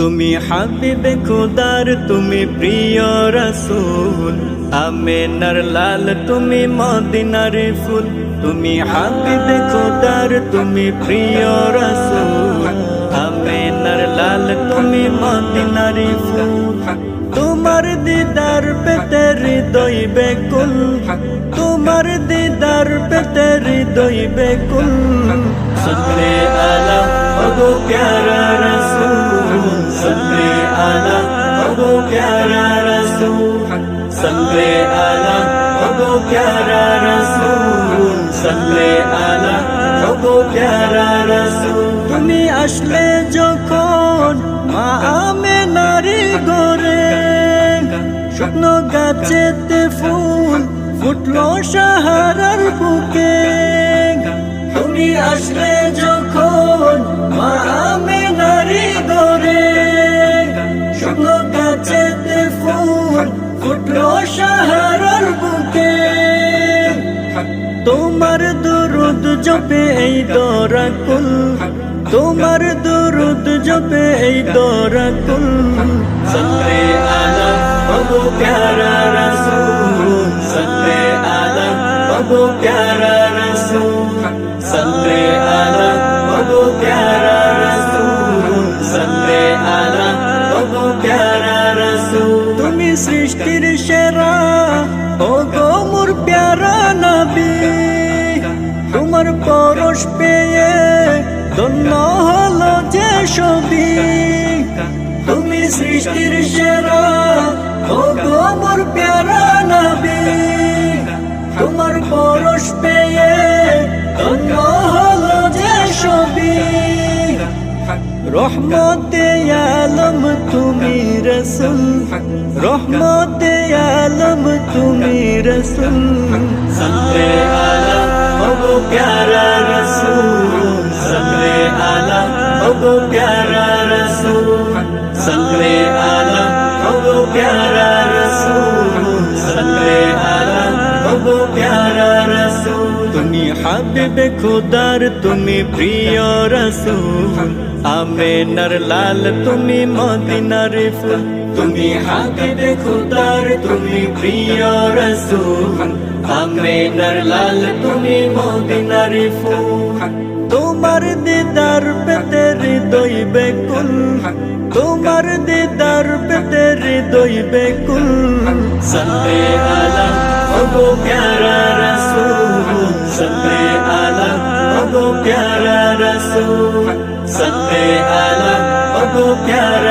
তুমি হাবিবে খোদার, তুমি প্রিয় রসুল। আমেনার লাল, তুমি মদিনার ফুল। তুমি হাবিবে খোদার, তুমি প্রিয় রসুল। আমেনার লাল, তুমি মদিনার ফুল। তোমার দিদার পেতে হৃদয় বেকুল। তোমার দিদার পেতে হৃদয় বেকুল। সল্লে আলা প্যারা প্যারা রসুল সল্লে আলা ওগো প্যারা রসুল। তুমি আসলে যখন মা আমে নারী গরে শুকনো গাছেতে ফুল ফুটলো সাহারার বুকে। তুমি আসলে যখন মা আমে নারী গরে শুকনো গাছেতে ফুল ফুটলো সাহারার বুকে তোমার দুরুদ জপে এই দরাকুল। তোমার দুরুদ জপে এই দরাকুল। সল্লে আলা ওগো প্যারা রাসূল। সল্লে আলা ওগো প্যারা রাসূল। সল্লে আলা ওগো প্যারা রাসূল। সল্লে আলা ওগো প্যারা রাসূল। তুমি সৃষ্টির সেরা পরশ পেয়ে ধন্য হলো যে ছবি তুমি সৃষ্টির সেরা ও গো মোর প্যারা নবী। তোমার পরশ পেয়ে ধন্য হলো যে ছবি রহমতে আলম তুমি রসুল, রহমতে আলম তুমি রসুল। তুমি হাবিবে খোদার তুমি প্রিয় রসুল আমেনার লাল তুমি মদিনার ফুল তুমি হাবিবে খোদার তুমি প্রিয় রসুল আমেনার লাল তুমি মদিনার ফুল তোমার দিদার পেতে হৃদয় বেকুল তোমার দিদার পেতে হৃদয় কুল সল্লে আলা ওগো প্যারা রসুল সল্লে আলা ওগো প্যারা রসুল সল্লে আলা ওগো প্যারা